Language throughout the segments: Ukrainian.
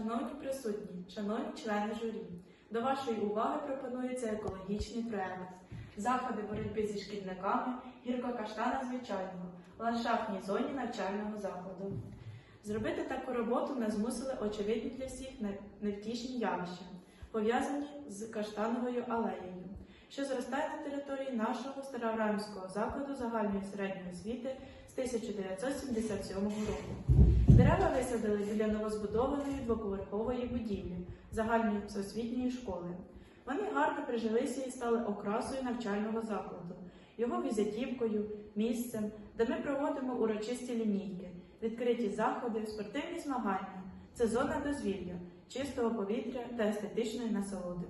Шановні присутні, шановні члени журі, до вашої уваги пропонується екологічний проект. Заходи боротьби зі шкідниками гіркокаштана звичайного ландшафтній зоні навчального закладу. Зробити таку роботу нас змусили очевидні для всіх невтішні явища, пов'язані з каштановою алеєю, що зростає на території нашого старорамського закладу загальної середньої освіти з 1977 року. Дерева висадили біля новозбудованої двоповерхової будівлі загальної всеосвітньої школи. Вони гарно прижилися і стали окрасою навчального закладу, його візитівкою, місцем, де ми проводимо урочисті лінійки, відкриті заходи, спортивні змагання. Це зона дозвілля, чистого повітря та естетичної насолоди.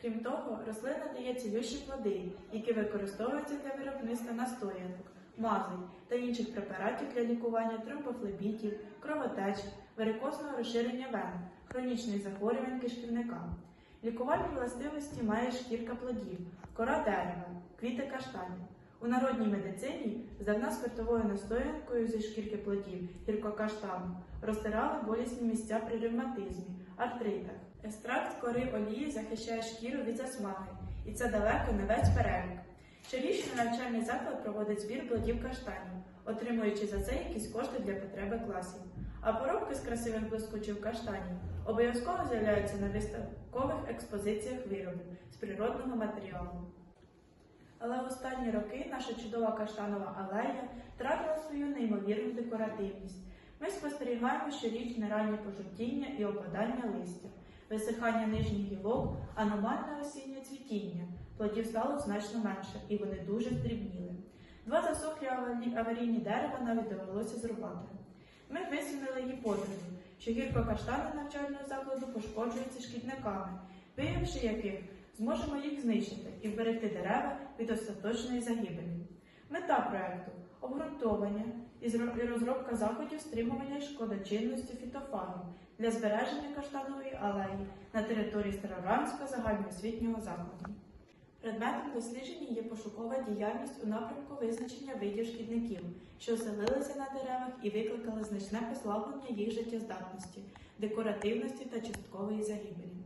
Крім того, рослина дає цілющі плоди, які використовуються для виробництва настоянок, мазей та інших препаратів для лікування тромбофлебітів, кровотеч, варикозного розширення вен, хронічних захворювань кишківника. Лікувальні властивості має шкірка плодів, кора дерева, квіти каштанів. У народній медицині здавна спиртовою настоянкою зі шкірки плодів гіркокаштану розтирали болісні місця при ревматизмі, артритах. Екстракт кори олії захищає шкіру від засмаги, і це далеко не весь перелік. Щорічно навчальний заклад проводить збір плодів каштанів, отримуючи за це якісь кошти для потреби класів. А поробки з красивих блискучих каштанів обов'язково з'являються на виставкових експозиціях виробів з природного матеріалу. Але в останні роки наша чудова каштанова алея втратила свою неймовірну декоративність. Ми спостерігаємо щорічне раннє пожовтіння і опадання листя, висихання нижніх гілок, аномальне осіннє цвітіння. Плодів стало значно менше, і вони дуже здрібніли. Два засохлі аварійні дерева навіть довелося зрубати. Ми висунули гіпотезу, що гіркокаштани навчального закладу пошкоджуються шкідниками, виявивши яких зможемо їх знищити і вберегти дерева від остаточної загибелі. Мета проекту обґрунтовання і розробка заходів стримування шкодочинності фітофагів для збереження каштанової алеї на території Старорамського загальноосвітнього закладу. Предметом дослідження є пошукова діяльність у напрямку визначення видів шкідників, що оселилися на деревах і викликали значне послаблення їх життєздатності, декоративності та часткової загибелі.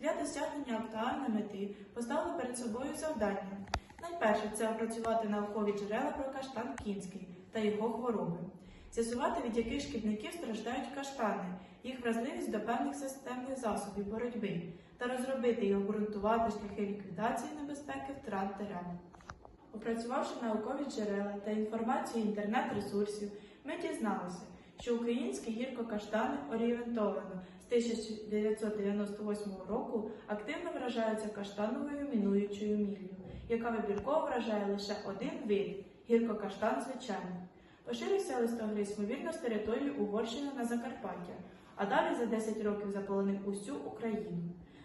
Для досягнення актуальної мети поставили перед собою завдання. Найперше це опрацювати наукові джерела про каштан кінський та його хвороби, з'ясувати, від яких шкідників страждають каштани, їх вразливість до певних системних засобів боротьби та розробити і обґрунтувати шляхи ліквідації небезпеки втрат дерев. Опрацювавши наукові джерела та інформацію інтернет-ресурсів, ми дізналися, що українські гіркокаштани орієнтовано з 1998 року активно вражаються каштановою мінуючою міллю, яка вибірково вражає лише один вид гіркокаштан звичайний. Поширився листогриз, ймовірно, з території Угорщини на Закарпаття, а далі за 10 років заполонив усю Україну.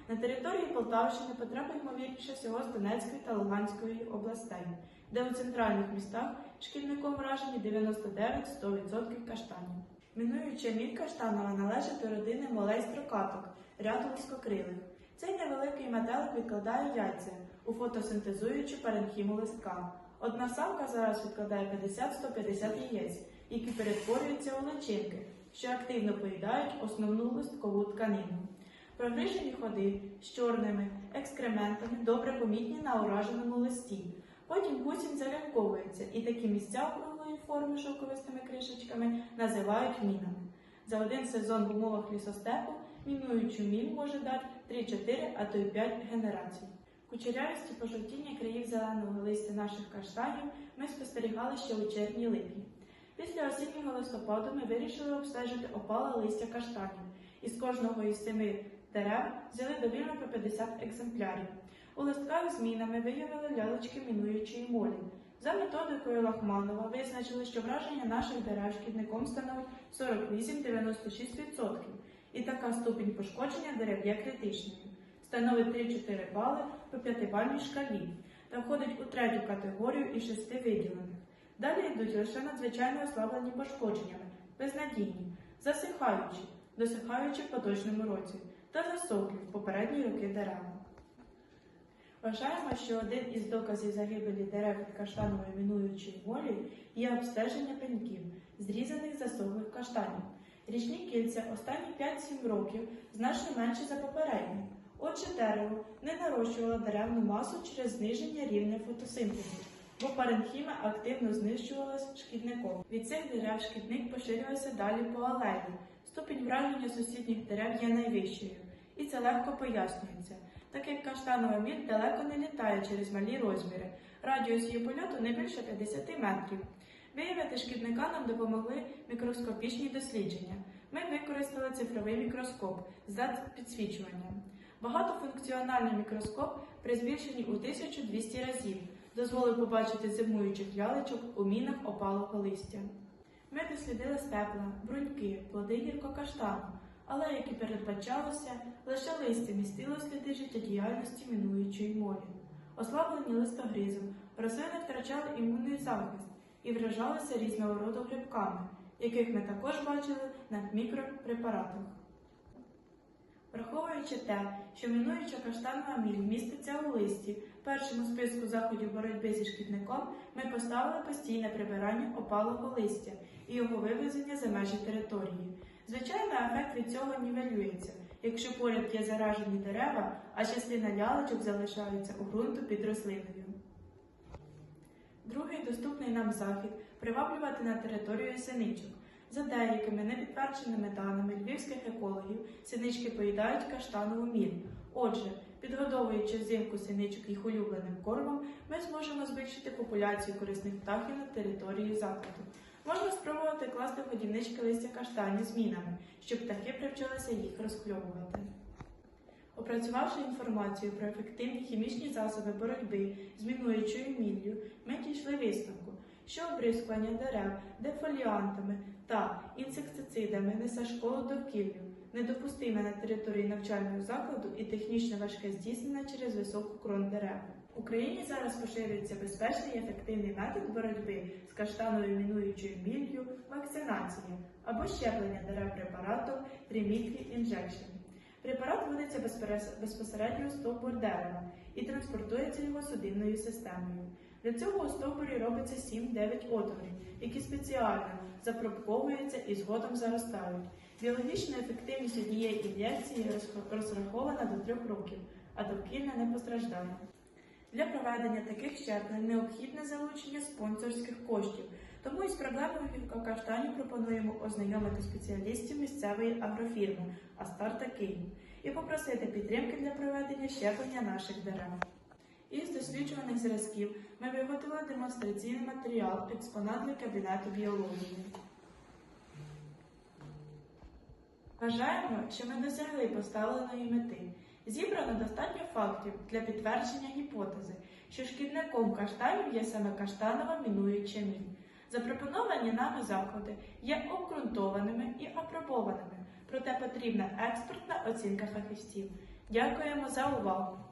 На території Полтавщини потреба ймовірніше всього з Донецької та Луганської областей, де у центральних містах шкільником вражені 99-100% каштанів. Мінуюча міль каштанова належить до родини молей строкаток, ряду вузькокрилих. Цей невеликий метелик відкладає яйця у фотосинтезуючу паренхіму листка. Одна самка зараз відкладає 50-150 яєць, які перетворюються у личинки, що активно поїдають основну листкову тканину. Прогрижені ходи з чорними екскрементами добре помітні на ураженому листі. Потім гусінь залянковується, і такі місця округлої форми шовковистими кришечками називають мінами. За один сезон в умовах лісостепу мінуючу мін може дати 3-4, а то й 5 генерацій. Кучерявості пожовтіння країв зеленого листя наших каштанів ми спостерігали ще у червні-липні. Після осіннього листопаду ми вирішили обстежити опале листя каштанів. Із кожного із семи дерев взяли довільно по 50 екземплярів. У листках з мінами виявили лялочки мінуючої молі. За методикою Лахманова визначили, що враження наших дерев шкідником становить 48-96%. І така ступінь пошкодження дерев є критичною. Становить 3-4 бали по п'ятибальній шкалі та входить у третю категорію із шести виділених. Далі йдуть лише надзвичайно ослаблені пошкодженнями, безнадійні, засихаючі, досихаючи в поточному році та засохлі в попередні роки дерева. Вважаємо, що один із доказів загибелі дерев від каштанової мінуючої волі є обстеження пеньків, зрізаних засохлих каштанів. Річні кільця останні 5-7 років значно менше за попередні. Отже, дерево не нарощувало деревну масу через зниження рівня фотосинтезу, бо паренхіма активно знищувалась шкідником. Від цих дерев шкідник поширювався далі по алеї. Ступінь враження сусідніх дерев є найвищою, і це легко пояснюється, так як каштанова міль далеко не літає через малі розміри. Радіус її польоту не більше 50 метрів. Виявити шкідника нам допомогли мікроскопічні дослідження. Ми використали цифровий мікроскоп з підсвічуванням. Багатофункціональний мікроскоп при збільшенні у 1200 разів дозволив побачити зимуючих яличок у мінах опалого листя. Ми дослідили степла, бруньки, плоди гіркокаштану, але, як і передбачалося, лише листя містило сліди життєдіяльності минуючої молі. Ослаблені листогризом, рослини втрачали імунний захист і вражалися різного роду грибками, яких ми також бачили на мікропрепаратах. Враховуючи те, що минуюча каштанова міль міститься у листі, першому списку заходів боротьби зі шкідником ми поставили постійне прибирання опалого листя і його вивезення за межі території. Звичайно, ефект від цього нівелюється, якщо поряд є заражені дерева, а частина лялечок залишається у ґрунту під рослиною. Другий доступний нам захід приваблювати на територію синичок. За деякими непідтвердженими даними львівських екологів, синички поїдають каштанову міль. Отже, підгодовуючи взимку синичок їх улюбленим кормом, ми зможемо збільшити популяцію корисних птахів на території закладу. Можна спробувати класти в годівнички листя каштанів з мінами, щоб птахи привчилися їх розкльовувати. Опрацювавши інформацію про ефективні хімічні засоби боротьби з мінуючою міллю, ми дійшли висновку, що обрискування дерев дефоліантами та інсектицидами несе шкоду довкіллю, недопустиме на території навчального закладу і технічно важке здійснення через високу крон дерев. В Україні зараз поширюється безпечний і ефективний метод боротьби з каштановою мінуючою міллю вакцинація або щеплення дерев препаратом Trimicli Injection. Препарат вводиться безпосередньо у стовбур дерева і транспортується його судинною системою. Для цього у стовбурі робиться 7-9 отворів, які спеціально запробковуються і згодом заростають. Біологічна ефективність однієї ін'єкції розрахована до 3 років, а довкілля не постраждає. Для проведення таких щеплень необхідне залучення спонсорських коштів, тому із проблемою гіркокаштанів пропонуємо ознайомити спеціалістів місцевої агрофірми Астарта Київ і попросити підтримки для проведення щеплення наших дерев. Із досліджуваних зразків ми виготовили демонстраційний матеріал експонат для кабінету біології. Вважаємо, що ми досягли поставленої мети. Зібрано достатньо фактів для підтвердження гіпотези, що шкідником каштанів є саме каштанова мінуюча міль. Запропоновані нами заходи є обґрунтованими і апробованими, проте потрібна експертна оцінка фахівців. Дякуємо за увагу!